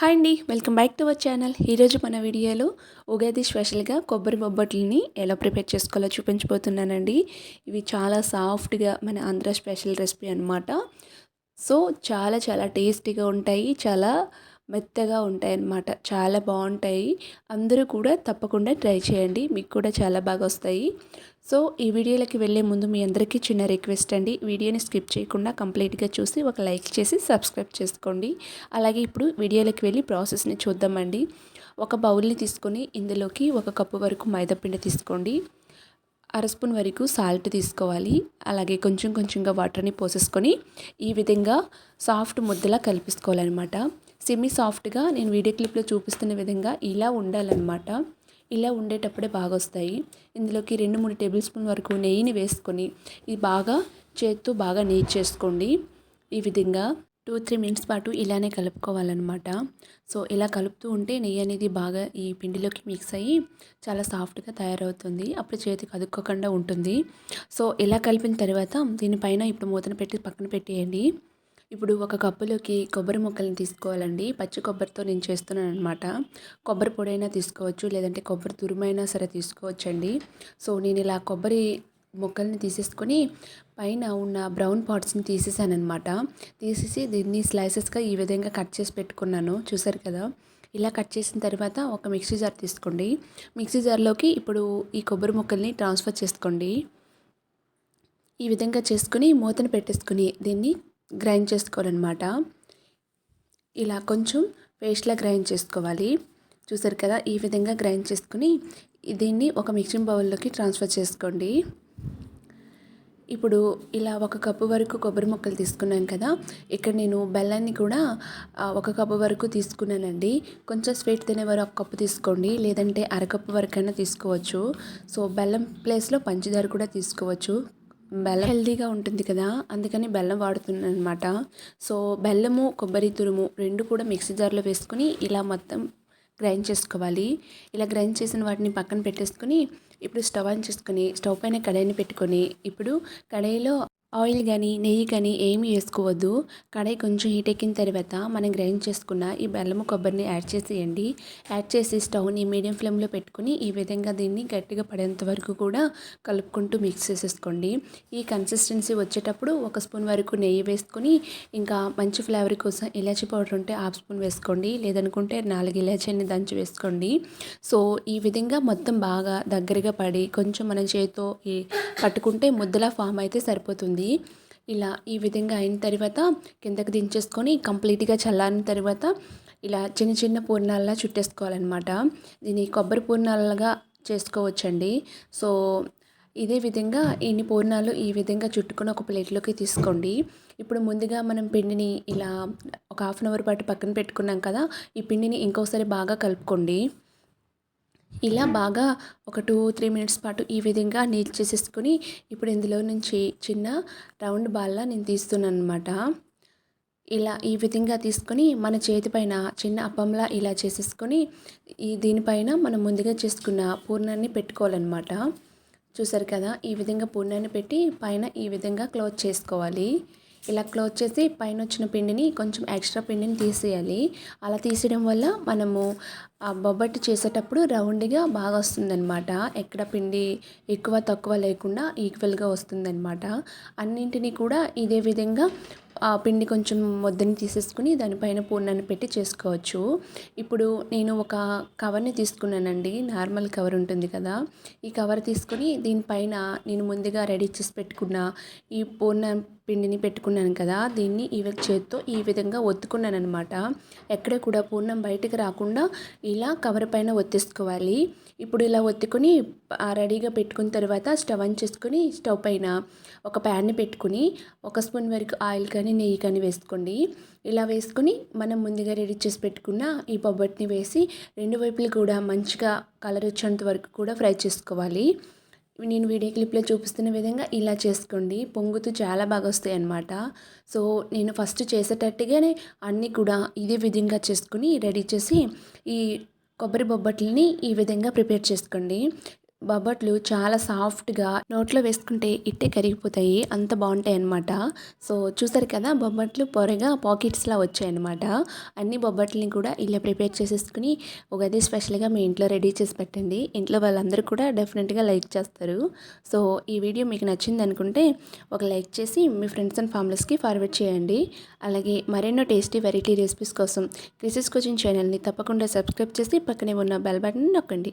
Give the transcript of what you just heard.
Hi అండి welcome back to our channel. ఈరోజు మన వీడియోలో ఉగాది స్పెషల్గా కొబ్బరి బొబ్బట్లని ఎలా ప్రిపేర్ చేసుకోవాలో చూపించబోతున్నానండి. ఇవి చాలా సాఫ్ట్గా మన ఆంధ్ర స్పెషల్ రెసిపీ అనమాట సో చాలా చాలా టేస్టీగా ఉంటాయి చాలా మెత్తగా ఉంటాయి అన్నమాట. చాలా బాగుంటాయి. అందరూ కూడా తప్పకుండా ట్రై చేయండి మీకు కూడా చాలా బాగా వస్తాయి. సో ఈ వీడియోలకి వెళ్ళే ముందు మీ అందరికీ చిన్న రిక్వెస్ట్ అండి. వీడియోని స్కిప్ చేయకుండా కంప్లీట్గా చూసి ఒక లైక్ చేసి సబ్స్క్రైబ్ చేసుకోండి. అలాగే ఇప్పుడు వీడియోలకి వెళ్ళి ప్రాసెస్ని చూద్దామండి. ఒక బౌల్ని తీసుకొని ఇందులోకి ఒక కప్పు వరకు మైదాపిండి తీసుకోండి. అర స్పూన్ వరకు సాల్ట్ తీసుకోవాలి. అలాగే కొంచెం కొంచెంగా వాటర్ని పోసేసుకొని ఈ విధంగా సాఫ్ట్ ముద్దలా కలిపేసుకోవాలన్నమాట. సెమీ సాఫ్ట్గా నేను వీడియో క్లిప్లో చూపిస్తున్న విధంగా ఇలా ఉండాలన్నమాట. ఇలా ఉండేటప్పుడే బాగా వస్తాయి ఇందులోకి రెండు మూడు టేబుల్ స్పూన్ వరకు నెయ్యిని వేసుకొని ఇది బాగా చేత్తో బాగా నెయ్యి చేసుకోండి. ఈ విధంగా టూ త్రీ మినిట్స్ పాటు ఇలానే కలుపుకోవాలన్నమాట. సో ఇలా కలుపుతూ ఉంటే నెయ్యి అనేది బాగా ఈ పిండిలోకి మిక్స్ అయ్యి చాలా సాఫ్ట్గా తయారవుతుంది. అప్పుడు చేతికి అదుక్కోకుండా ఉంటుంది. సో ఇలా కలిపిన తర్వాత దీనిపైన ఇప్పుడు మూతను పెట్టి పక్కన పెట్టేయండి. ఇప్పుడు ఒక కప్పులోకి కొబ్బరి ముక్కల్ని తీసుకోవాలండి. పచ్చి కొబ్బరితో నేను చేస్తున్నాను అనమాట కొబ్బరి పొడైనా తీసుకోవచ్చు లేదంటే కొబ్బరి తురుమైనా సరే తీసుకోవచ్చండి. సో నేను ఇలా కొబ్బరి ముక్కల్ని తీసేసుకొని పైన ఉన్న బ్రౌన్ పార్ట్స్ని తీసేసాను అనమాట తీసేసి దీన్ని స్లైసెస్గా ఈ విధంగా కట్ చేసి పెట్టుకున్నాను. చూసారు కదా? ఇలా కట్ చేసిన తర్వాత ఒక మిక్సీ జార్ తీసుకోండి. మిక్సీ జార్లోకి ఇప్పుడు ఈ కొబ్బరి ముక్కల్ని ట్రాన్స్ఫర్ చేసుకోండి. ఈ విధంగా చేసుకుని మూతను పెట్టేసుకుని దీన్ని గ్రైండ్ చేసుకోవాలన్నమాట. ఇలా కొంచెం పేస్ట్లా గ్రైండ్ చేసుకోవాలి. చూసారు కదా ఈ విధంగా గ్రైండ్ చేసుకుని దీన్ని ఒక మిక్సింగ్ బౌల్లోకి ట్రాన్స్ఫర్ చేసుకోండి. ఇప్పుడు ఇలా ఒక కప్పు వరకు కొబ్బరి ముక్కలు తీసుకున్నాను కదా ఇక్కడ నేను బెల్లాన్ని కూడా ఒక కప్పు వరకు తీసుకున్నానండి. కొంచెం స్వీట్ తినేవారు ఒక కప్పు తీసుకోండి లేదంటే అరకప్పు వరకైనా తీసుకోవచ్చు. సో బెల్లం ప్లేస్లో పంచదార కూడా తీసుకోవచ్చు. బెల్లం హెల్దీగా ఉంటుంది కదా అందుకని బెల్లం వాడుతున్నాను అనమాట సో బెల్లము కొబ్బరి తురుము రెండు కూడా మిక్సీ జార్లో వేసుకొని ఇలా మొత్తం గ్రైండ్ చేసుకోవాలి. ఇలా గ్రైండ్ చేసిన వాటిని పక్కన పెట్టేసుకొని ఇప్పుడు స్టవ్ ఆన్ చేసుకొని స్టవ్ పైన కడాయిని పెట్టుకొని ఇప్పుడు కడాయిలో ఆయిల్ కానీ నెయ్యి కానీ ఏమి వేసుకోవద్దు. కడాయి కొంచెం హీట్ ఎక్కిన తర్వాత మనం గ్రైండ్ చేసుకున్న ఈ బెల్లము కొబ్బరిని యాడ్ చేసేయండి. యాడ్ చేసి స్టవ్ని మీడియం ఫ్లేమ్లో పెట్టుకుని ఈ విధంగా దీన్ని గట్టిగా పడేంత వరకు కూడా కలుపుకుంటూ మిక్స్ చేసేసుకోండి. ఈ కన్సిస్టెన్సీ వచ్చేటప్పుడు ఒక స్పూన్ వరకు నెయ్యి వేసుకొని ఇంకా మంచి ఫ్లేవర్ కోసం ఇలాచీ పౌడర్ ఉంటే హాఫ్ స్పూన్ వేసుకోండి. లేదనుకుంటే నాలుగు ఇలాచీని దంచి వేసుకోండి. సో ఈ విధంగా మొత్తం బాగా దగ్గరగా పడి కొంచెం మన చేతితో పట్టుకుంటే ముద్దలా ఫామ్ అయితే సరిపోతుంది. ఉంటుంది ఇలా ఈ విధంగా అయిన తర్వాత కిందకి దించేసుకొని కంప్లీట్గా చల్లారిన తర్వాత ఇలా చిన్న చిన్న పూర్ణాలలా చుట్టేసుకోవాలన్నమాట. దీన్ని కొబ్బరి పూర్ణాలుగా చేసుకోవచ్చండి. సో ఇదే విధంగా ఇన్ని పూర్ణాలు ఈ విధంగా చుట్టుకొని ఒక ప్లేట్లోకి తీసుకోండి. ఇప్పుడు ముందుగా మనం పిండిని ఇలా ఒక హాఫ్ అన్ అవర్ పాటు పక్కన పెట్టుకున్నాం కదా ఈ పిండిని ఇంకోసారి బాగా కలుపుకోండి. ఇలా బాగా ఒక టూ త్రీ మినిట్స్ పాటు ఈ విధంగా నీట్ చేసేసుకొని ఇప్పుడు ఇందులో నుంచి చిన్న రౌండ్ బాల్లా నేను తీస్తున్నాను అనమాట ఇలా ఈ విధంగా తీసుకొని మన చేతిపైన చిన్న అప్పంలా ఇలా చేసేసుకొని ఈ దీనిపైన మనం ముందుగా చేసుకున్న పూర్ణాన్ని పెట్టుకోవాలన్నమాట. చూసారు కదా ఈ విధంగా పూర్ణాన్ని పెట్టి పైన ఈ విధంగా క్లోజ్ చేసుకోవాలి. ఇలా క్లోజ్ చేసి పైన వచ్చిన పిండిని కొంచెం ఎక్స్ట్రా పిండిని తీసేయాలి. అలా తీసేయడం వల్ల మనము ఆ బొబ్బట్టి చేసేటప్పుడు రౌండ్గా బాగా వస్తుందన్నమాట. ఎక్కడ పిండి ఎక్కువ తక్కువ లేకుండా ఈక్వల్గా వస్తుందన్నమాట. అన్నింటినీ కూడా ఇదే విధంగా ఆ పిండి కొంచెం ముద్దని తీసేసుకుని దానిపైన పూర్ణాన్ని పెట్టి చేసుకోవచ్చు. ఇప్పుడు నేను ఒక కవర్ని తీసుకున్నానండి. నార్మల్ కవర్ ఉంటుంది కదా. ఈ కవర్ తీసుకొని దీనిపైన నేను ముందుగా రెడీ చేసి పెట్టుకున్న ఈ పూర్ణ పిండిని పెట్టుకున్నాను కదా. దీన్ని ఈ చేత్తో ఈ విధంగా ఒత్తుకున్నాను అనమాట ఎక్కడ కూడా పూర్ణం బయటకు రాకుండా ఇలా కవర్ పైన ఒత్తేసుకోవాలి. ఇప్పుడు ఇలా ఒత్తుకొని రెడీగా పెట్టుకున్న తర్వాత స్టవ్ ఆన్ చేసుకొని స్టవ్ పైన ఒక ప్యాన్ని పెట్టుకుని ఒక స్పూన్ వరకు ఆయిల్ కానీ నెయ్యి కానీ వేసుకోండి. ఇలా వేసుకుని మనం ముందుగా రెడీ చేసి పెట్టుకున్న ఈ బొబ్బట్ని వేసి రెండు వైపులు కూడా మంచిగా కలర్ వచ్చేంత వరకు కూడా ఫ్రై చేసుకోవాలి. నేను వీడియో క్లిప్లో చూపిస్తున్న విధంగా ఇలా చేసుకోండి. పొంగుతూ చాలా బాగా వస్తాయి అన్నమాట సో నేను ఫస్ట్ చేసేటట్టుగానే అన్నీ కూడా ఇదే విధంగా చేసుకుని రెడీ చేసి ఈ కొబ్బరి బొబ్బట్లని ఈ విధంగా ప్రిపేర్ చేసుకోండి. బొబ్బట్లు చాలా సాఫ్ట్గా నోట్లో వేసుకుంటే ఇట్టే కరిగిపోతాయి. అంత బాగుంటాయి అన్నమాట సో చూసారు కదా బొబ్బట్లు పొరగా పాకెట్స్లా వచ్చాయన్నమాట. అన్ని బొబ్బట్లని కూడా ఇలా ప్రిపేర్ చేసేసుకుని ఉగాది స్పెషల్గా మీ ఇంట్లో రెడీ చేసి పెట్టండి. ఇంట్లో వాళ్ళందరూ కూడా డెఫినెట్గా లైక్ చేస్తారు. సో ఈ వీడియో మీకు నచ్చింది అనుకుంటే ఒక లైక్ చేసి మీ ఫ్రెండ్స్ అండ్ ఫ్యామిలీస్కి ఫార్వర్డ్ చేయండి. అలాగే మరెన్నో టేస్టీ వెరైటీ రెసిపీస్ కోసం క్రిసిస్ కోచింగ్ ఛానల్ని తప్పకుండా సబ్స్క్రైబ్ చేసి పక్కనే ఉన్న బెల్ బటన్ నొక్కండి.